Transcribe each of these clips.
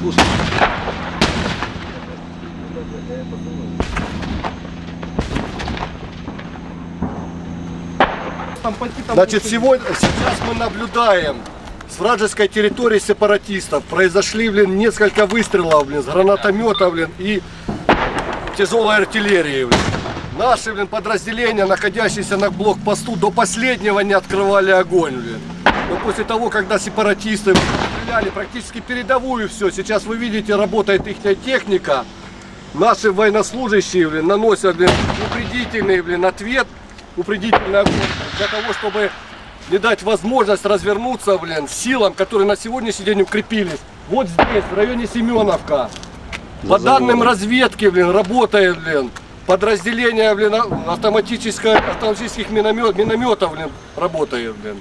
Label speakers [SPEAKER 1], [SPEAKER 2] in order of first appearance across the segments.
[SPEAKER 1] Слушай. Значит, сегодня, сейчас мы наблюдаем с вражеской территории сепаратистов. Произошли, блин, несколько выстрелов, блин, с гранатомета, блин, и тяжелой артиллерии, блин. Наши, блин, подразделения, находящиеся на блокпосту, до последнего не открывали огонь, блин. Но после того, когда сепаратисты стреляли практически передовую все, сейчас вы видите, работает их техника. Наши военнослужащие, блин, наносят, блин, упредительный, блин, ответ, упредительный огонь для того, чтобы не дать возможность развернуться, блин, силам, которые на сегодняшний день укрепились. Вот здесь, в районе Семеновка. По данным разведки, блин, работает, блин, подразделение, блин, автоматическое, автоматических миномет, минометов, блин, работает, блин.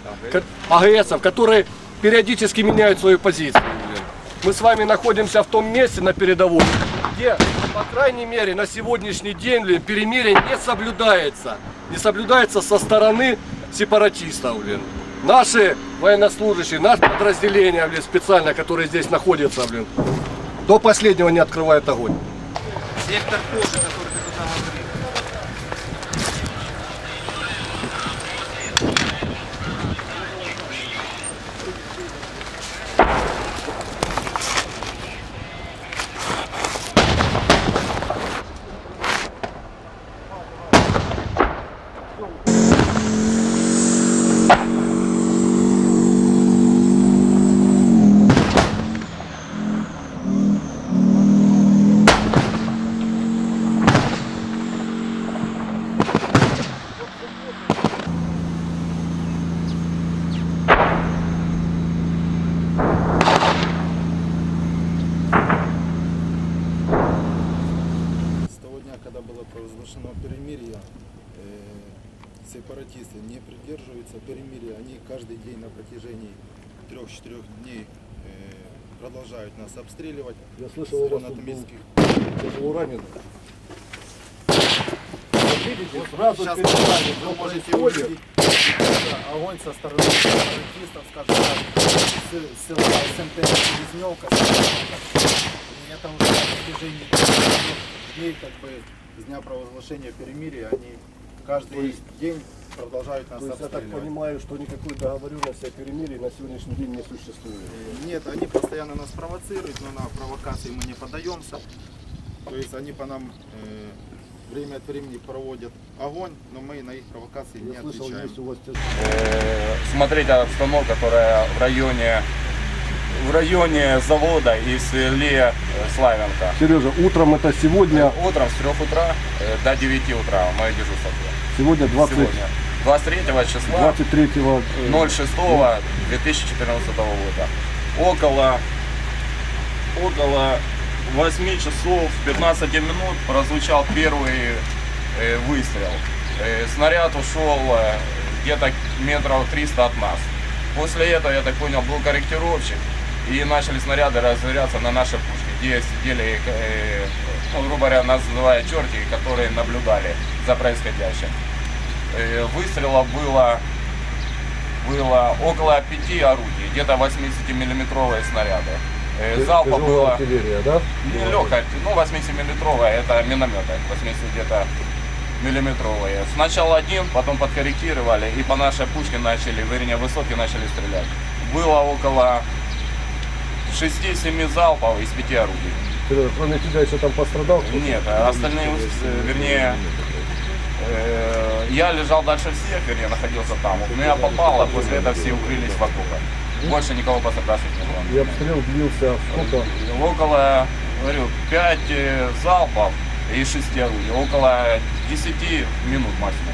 [SPEAKER 1] АГСов, которые периодически меняют свою позицию. Мы с вами находимся в том месте на передовой, где, по крайней мере, на сегодняшний день, перемирие не соблюдается. Не соблюдается со стороны сепаратистов, блин. Наши военнослужащие, наше подразделение, блин, специально, которое здесь находится, блин, до последнего не открывает огонь.
[SPEAKER 2] Сектор позже, который ты туда
[SPEAKER 3] когда было провозглашено перемирие, э, сепаратисты не придерживаются перемирия. Они каждый день на протяжении трех-четырех дней э, продолжают нас обстреливать
[SPEAKER 1] Я слышал, у вас тут был ранен. Видите, сразу
[SPEAKER 3] Сейчас
[SPEAKER 1] перед вами
[SPEAKER 3] вы
[SPEAKER 1] что
[SPEAKER 3] можете увидеть огонь со стороны сепаратистов, скажем так, с села СМТ Селезневка. И это уже на протяжении дней, как бы, с дня провозглашения перемирия, они каждый день продолжают нас
[SPEAKER 1] То есть я так понимаю, что никакой договоренности о перемирии на сегодняшний день не существует.
[SPEAKER 3] Нет, они постоянно нас провоцируют, но на провокации мы не поддаемся. То есть они по нам э, время от времени проводят огонь, но мы на их провокации не
[SPEAKER 1] Я слышал,
[SPEAKER 3] отвечаем.
[SPEAKER 1] есть у вас
[SPEAKER 4] э, смотреть обстановку, которая в районе в районе завода и селе э, Славянка.
[SPEAKER 1] Сережа, утром это сегодня,
[SPEAKER 4] Утром с 3 утра э, до 9 утра мое дежурство. было.
[SPEAKER 1] Сегодня 20,
[SPEAKER 4] Сегодня. 23 числа
[SPEAKER 1] 23 э,
[SPEAKER 4] 06 2014 года. Около около 8 часов 15 минут прозвучал первый э, выстрел. Э, снаряд ушел э, где-то метров 300 от нас. После этого, я так понял, был корректировщик и начали снаряды разряжаться на наши пушки, где сидели, э, ну, грубо говоря, называя черти, которые наблюдали за происходящим. Э, выстрелов было было около пяти орудий, где-то 80-миллиметровые снаряды. Э, Залпа
[SPEAKER 1] тяжелая
[SPEAKER 4] было
[SPEAKER 1] артиллерия, да?
[SPEAKER 4] не легкая, ну 80-миллиметровая, это минометы, 80 где-то миллиметровые. Сначала один, потом подкорректировали и по нашей пушке начали, вернее высотке начали стрелять. Было около 6-7 залпов из пяти орудий.
[SPEAKER 1] Сережа, кроме тебя еще там пострадал?
[SPEAKER 4] Нет, а остальные, вернее, э, я лежал дальше всех, вернее, находился там. У меня попало, после этого все укрылись в окопах. Больше никого пострадавших не было.
[SPEAKER 1] И обстрел длился сколько?
[SPEAKER 4] Около, говорю, 5 залпов и 6 орудий. Около 10 минут максимум.